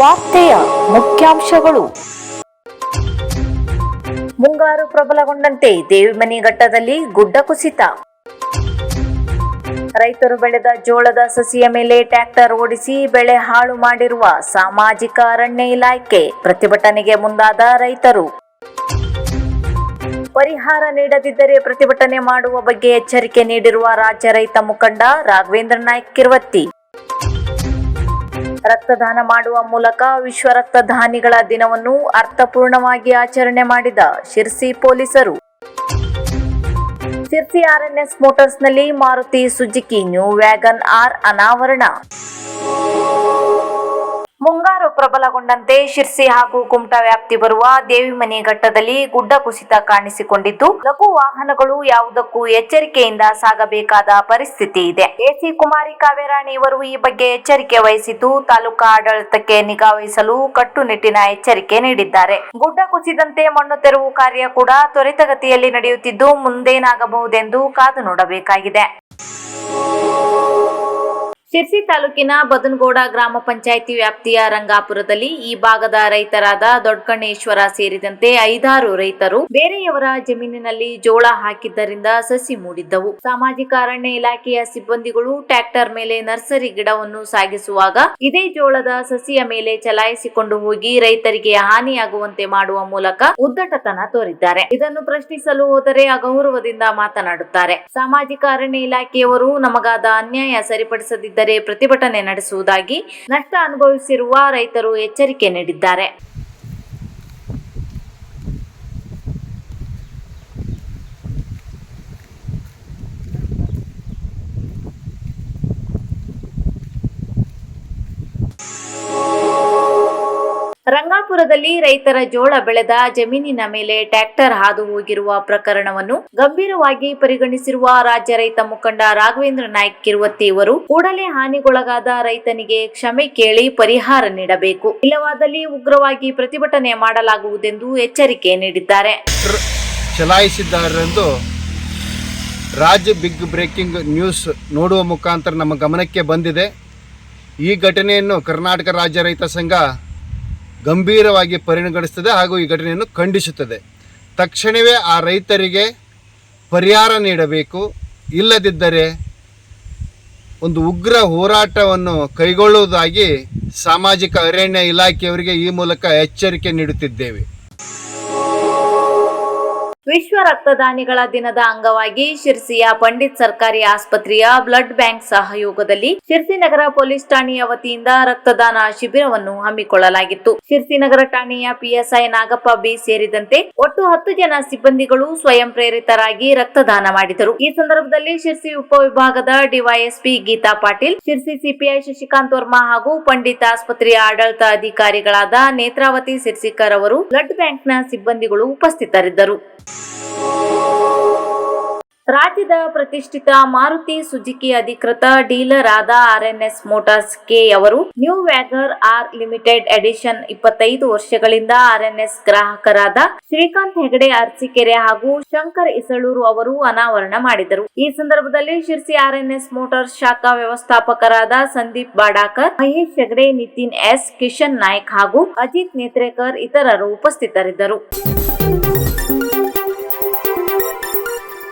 ವಾರ್ತೆಯ ಮುಖ್ಯಾಂಶಗಳು. ಮುಂಗಾರು ಪ್ರಬಲಗೊಂಡಂತೆ ದೇವಿಮನಿ ಘಟ್ಟದಲ್ಲಿ ಗುಡ್ಡ ಕುಸಿತ. ರೈತರು ಬೆಳೆದ ಜೋಳದ ಸಸಿಯ ಮೇಲೆ ಟ್ರ್ಯಾಕ್ಟರ್ ಓಡಿಸಿ ಬೆಳೆ ಹಾಳು ಮಾಡಿರುವ ಸಾಮಾಜಿಕ ಅರಣ್ಯ ಇಲಾಖೆ ಪ್ರತಿಭಟನೆಗೆ ಮುಂದಾದ ರೈತರು. ಪರಿಹಾರ ನೀಡದಿದ್ದರೆ ಪ್ರತಿಭಟನೆ ಮಾಡುವ ಬಗ್ಗೆ ಎಚ್ಚರಿಕೆ ನೀಡಿರುವ ರಾಜ್ಯ ರೈತ ಮುಖಂಡ ರಾಘವೇಂದ್ರ ನಾಯ್ಕ್ ಕಿರ್ವತ್ತಿ. ರಕ್ತದಾನ ಮಾಡುವ ಮೂಲಕ ವಿಶ್ವ ರಕ್ತದಾನಿಗಳ ದಿನವನ್ನು ಅರ್ಥಪೂರ್ಣವಾಗಿ ಆಚರಣೆ ಮಾಡಿದ ಶಿರ್ಸಿ ಪೊಲೀಸರು. Sirsi RNS ಮೋಟಾರ್ಸ್ನಲ್ಲಿ Maruti Suzuki new wagon R ಅನಾವರಣ. ಮುಂಗಾರು ಪ್ರಬಲಗೊಂಡಂತೆ ಶಿರ್ಸಿ ಹಾಗೂ ಕುಮಟಾ ವ್ಯಾಪ್ತಿ ಬರುವ ದೇವಿಮನಿ ಘಟ್ಟದಲ್ಲಿ ಗುಡ್ಡ ಕುಸಿತ ಕಾಣಿಸಿಕೊಂಡಿದ್ದು, ಲಘು ವಾಹನಗಳು ಯಾವುದಕ್ಕೂ ಎಚ್ಚರಿಕೆಯಿಂದ ಸಾಗಬೇಕಾದ ಪರಿಸ್ಥಿತಿ ಇದೆ. ಎಸಿ ಕುಮಾರಿ ಕಾವೇರಾಣಿ ಇವರು ಈ ಬಗ್ಗೆ ಎಚ್ಚರಿಕೆ ವಹಿಸಿದ್ದು, ತಾಲೂಕಾ ಆಡಳಿತಕ್ಕೆ ನಿಗಾ ವಹಿಸಲು ಕಟ್ಟುನಿಟ್ಟಿನ ಎಚ್ಚರಿಕೆ ನೀಡಿದ್ದಾರೆ. ಗುಡ್ಡ ಕುಸಿದಂತೆ ಮಣ್ಣು ತೆರವು ಕಾರ್ಯ ಕೂಡ ತ್ವರಿತಗತಿಯಲ್ಲಿ ನಡೆಯುತ್ತಿದ್ದು, ಮುಂದೇನಾಗಬಹುದೆಂದು ಕಾದು ನೋಡಬೇಕಾಗಿದೆ. ಶಿರ್ಸಿ ತಾಲೂಕಿನ ಬದನಗೌಡ ಗ್ರಾಮ ಪಂಚಾಯಿತಿ ವ್ಯಾಪ್ತಿಯ ರಂಗಾಪುರದಲ್ಲಿ ಈ ಭಾಗದ ರೈತರಾದ ದೊಡ್ಡಕಣ್ಣೇಶ್ವರ ಸೇರಿದಂತೆ ಐದಾರು ರೈತರು ಬೇರೆಯವರ ಜಮೀನಿನಲ್ಲಿ ಜೋಳ ಹಾಕಿದ್ದರಿಂದ ಸಸಿ ಮೂಡಿದ್ದವು. ಸಾಮಾಜಿಕ ಅರಣ್ಯ ಇಲಾಖೆಯ ಸಿಬ್ಬಂದಿಗಳು ಟ್ರ್ಯಾಕ್ಟರ್ ಮೇಲೆ ನರ್ಸರಿ ಗಿಡವನ್ನು ಸಾಗಿಸುವಾಗ ಇದೇ ಜೋಳದ ಸಸಿಯ ಮೇಲೆ ಚಲಾಯಿಸಿಕೊಂಡು ಹೋಗಿ ರೈತರಿಗೆ ಹಾನಿಯಾಗುವಂತೆ ಮಾಡುವ ಮೂಲಕ ಉದ್ದಟತನ ತೋರಿದ್ದಾರೆ. ಇದನ್ನು ಪ್ರಶ್ನಿಸಲು ಹೋದರೆ ಅಗೌರವದಿಂದ ಮಾತನಾಡುತ್ತಾರೆ. ಸಾಮಾಜಿಕ ಅರಣ್ಯ ಇಲಾಖೆಯವರು ನಮಗಾದ ಅನ್ಯಾಯ ಸರಿಪಡಿಸದಿದ್ದರೆ ಪ್ರತಿಭಟನೆ ನಡೆಸುವುದಾಗಿ ನಷ್ಟ ಅನುಭವಿಸಿರುವ ರೈತರು ಎಚ್ಚರಿಕೆ ನೀಡಿದ್ದಾರೆ. ರಂಗಾಪುರದಲ್ಲಿ ರೈತರ ಜೋಳ ಬೆಳೆದ ಜಮೀನಿನ ಮೇಲೆ ಟ್ರ್ಯಾಕ್ಟರ್ ಹಾದು ಹೋಗಿರುವ ಪ್ರಕರಣವನ್ನು ಗಂಭೀರವಾಗಿ ಪರಿಗಣಿಸಿರುವ ರಾಜ್ಯ ರೈತ ಮುಖಂಡ ರಾಘವೇಂದ್ರ ನಾಯ್ಕ್ ಕಿರುವತ್ತಿ ಇವರು ಕೂಡಲೇ ಹಾನಿಗೊಳಗಾದ ರೈತನಿಗೆ ಕ್ಷಮೆ ಕೇಳಿ ಪರಿಹಾರ ನೀಡಬೇಕು. ಇಲ್ಲವಾದಲ್ಲಿ ಉಗ್ರವಾಗಿ ಪ್ರತಿಭಟನೆ ಮಾಡಲಾಗುವುದೆಂದು ಎಚ್ಚರಿಕೆ ನೀಡಿದ್ದಾರೆ. ಚಲಾಯಿಸಿದ್ದಾರೆಂದು ರಾಜ್ಯ ಬಿಗ್ ಬ್ರೇಕಿಂಗ್ ನ್ಯೂಸ್ ನೋಡುವ ಮುಖಾಂತರ ನಮ್ಮ ಗಮನಕ್ಕೆ ಬಂದಿದೆ. ಈ ಘಟನೆಯನ್ನು ಕರ್ನಾಟಕ ರಾಜ್ಯ ರೈತ ಸಂಘ ಗಂಭೀರವಾಗಿ ಪರಿಗಣಿಸುತ್ತದೆ ಹಾಗೂ ಈ ಘಟನೆಯನ್ನು ಖಂಡಿಸುತ್ತದೆ. ತಕ್ಷಣವೇ ಆ ರೈತರಿಗೆ ಪರಿಹಾರ ನೀಡಬೇಕು. ಇಲ್ಲದಿದ್ದರೆ ಒಂದು ಉಗ್ರ ಹೋರಾಟವನ್ನು ಕೈಗೊಳ್ಳುವುದಾಗಿ ಸಾಮಾಜಿಕ ಅರಣ್ಯ ಇಲಾಖೆಯವರಿಗೆ ಈ ಮೂಲಕ ಎಚ್ಚರಿಕೆ ನೀಡುತ್ತಿದ್ದೇವೆ. ವಿಶ್ವ ರಕ್ತದಾನಿಗಳ ದಿನದ ಅಂಗವಾಗಿ ಶಿರ್ಸಿಯ ಪಂಡಿತ್ ಸರ್ಕಾರಿ ಆಸ್ಪತ್ರೆಯ ಬ್ಲಡ್ ಬ್ಯಾಂಕ್ ಸಹಯೋಗದಲ್ಲಿ ಶಿರ್ಸಿ ನಗರ ಪೊಲೀಸ್ ಠಾಣೆಯ ವತಿಯಿಂದ ರಕ್ತದಾನ ಶಿಬಿರವನ್ನು ಹಮ್ಮಿಕೊಳ್ಳಲಾಗಿತ್ತು. ಶಿರ್ಸಿ ನಗರ ಠಾಣೆಯ ಪಿಎಸ್ಐ ನಾಗಪ್ಪ ಬಿ ಸೇರಿದಂತೆ ಒಟ್ಟು ಹತ್ತು ಜನ ಸಿಬ್ಬಂದಿಗಳು ಸ್ವಯಂ ಪ್ರೇರಿತರಾಗಿ ರಕ್ತದಾನ ಮಾಡಿದರು. ಈ ಸಂದರ್ಭದಲ್ಲಿ ಶಿರ್ಸಿ ಉಪವಿಭಾಗದ ಡಿವೈಎಸ್ಪಿ ಗೀತಾ ಪಾಟೀಲ್, ಶಿರ್ಸಿ ಸಿಪಿಐ ಶಶಿಕಾಂತ್ ವರ್ಮಾ ಹಾಗೂ ಪಂಡಿತ್ ಆಸ್ಪತ್ರೆಯ ಆಡಳಿತ ಅಧಿಕಾರಿಗಳಾದ ನೇತ್ರಾವತಿ ಸಿರ್ಸಿಕರ್ ಅವರು ಬ್ಲಡ್ ಬ್ಯಾಂಕ್ನ ಸಿಬ್ಬಂದಿಗಳು ಉಪಸ್ಥಿತರಿದ್ದರು. ರಾಜ್ಯದ ಪ್ರತಿಷ್ಠಿತ ಮಾರುತಿ ಸುಜುಕಿ ಅಧಿಕೃತ ಡೀಲರ್ ಆದ ಆರ್ಎನ್ಎಸ್ ಮೋಟಾರ್ಸ್ ಕೆ ಅವರು new wagon R limited edition ಇಪ್ಪತ್ತೈದು ವರ್ಷಗಳಿಂದ ಆರ್ಎನ್ಎಸ್ ಗ್ರಾಹಕರಾದ ಶ್ರೀಕಾಂತ್ ಹೆಗಡೆ ಅರ್ಸಿಕೆರೆ ಹಾಗೂ ಶಂಕರ್ ಇಸಳೂರು ಅವರು ಅನಾವರಣ ಮಾಡಿದರು. ಈ ಸಂದರ್ಭದಲ್ಲಿ ಶಿರ್ಸಿ ಆರ್ಎನ್ಎಸ್ ಮೋಟಾರ್ಸ್ ಶಾಖಾ ವ್ಯವಸ್ಥಾಪಕರಾದ ಸಂದೀಪ್ ಬಾಡಾಕರ್, ಮಹೇಶ್ ಹೆಗಡೆ, ನಿತಿನ್ ಎಸ್, ಕಿಶನ್ ನಾಯ್ಕ್ ಹಾಗೂ ಅಜಿತ್ ನೇತ್ರೇಕರ್ ಇತರರು ಉಪಸ್ಥಿತರಿದ್ದರು.